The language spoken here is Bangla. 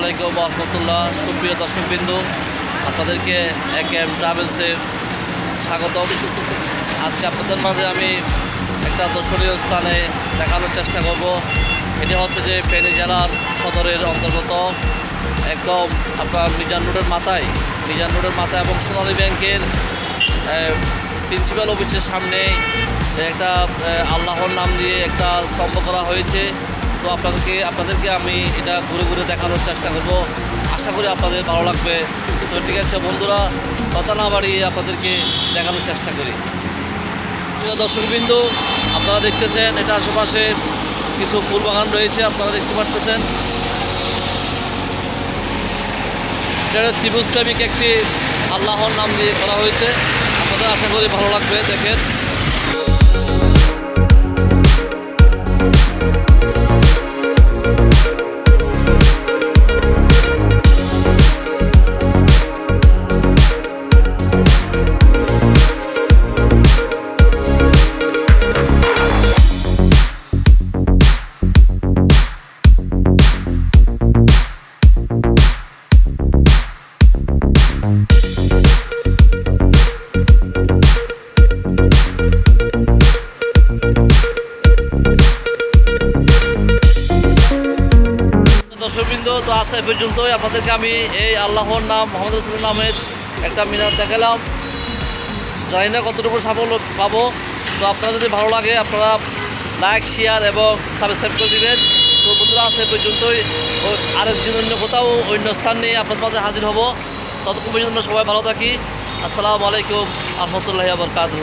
আলাইকুম রহমতুল্লাহ সুপ্রিয় দর্শকবিন্দু, আপনাদেরকে এক এম ট্রাভেলসে স্বাগতম। আজকে আপনাদের মাঝে আমি একটা দর্শনীয় স্থানে দেখানোর চেষ্টা করব। এটি হচ্ছে যে ফেনী জেলার সদরের অন্তর্গত, একদম আপনার মিজান রোডের মাথায়, মিজান রোডের মাথায় এবং সোনালী ব্যাংকের প্রিন্সিপাল অফিসের সামনে একটা আল্লাহর নাম দিয়ে একটা স্তম্ভ করা হয়েছে। তো আপনাদেরকে আপনাদেরকে আমি এটা ঘুরে ঘুরে দেখানোর চেষ্টা করব। আশা করি আপনাদের ভালো লাগবে। তো ঠিক আছে বন্ধুরা, কথা না বাড়িয়ে আপনাদেরকে দেখানোর চেষ্টা করি। প্রিয় আপনারা দেখতেছেন এটা আশেপাশে কিছু ফুল বাগান রয়েছে, আপনারা দেখতে পারতেছেন। এটা ত্রিভুজ প্রেমিক একটি আল্লাহর নাম দিয়ে করা হয়েছে। আপনাদের আশা করি ভালো লাগবে, দেখেন। দর্শকবৃন্দ, তো আজ এই পর্যন্তই। আপনাদেরকে আমি এই আল্লাহর নাম, মোহাম্মদ রসুল নামের একটা মিনার দেখালাম। জানি না কতটুকু সাফল্য পাবো। তো আপনারা যদি ভালো লাগে, আপনারা লাইক শেয়ার এবং সাবস্ক্রাইব করে দিবেন। তো বন্ধুরা, আজ এই পর্যন্তই। আরেকদিন অন্য কোথাও, অন্য স্থান নিয়ে আপনাদের মাঝে হাজির হব। ততক্ষণ পর্যন্ত সবাই ভালো থাকি। আসসালামু আলাইকুম, আহমতুল্লাহ রহমতুল্লাহ আবরকাতহ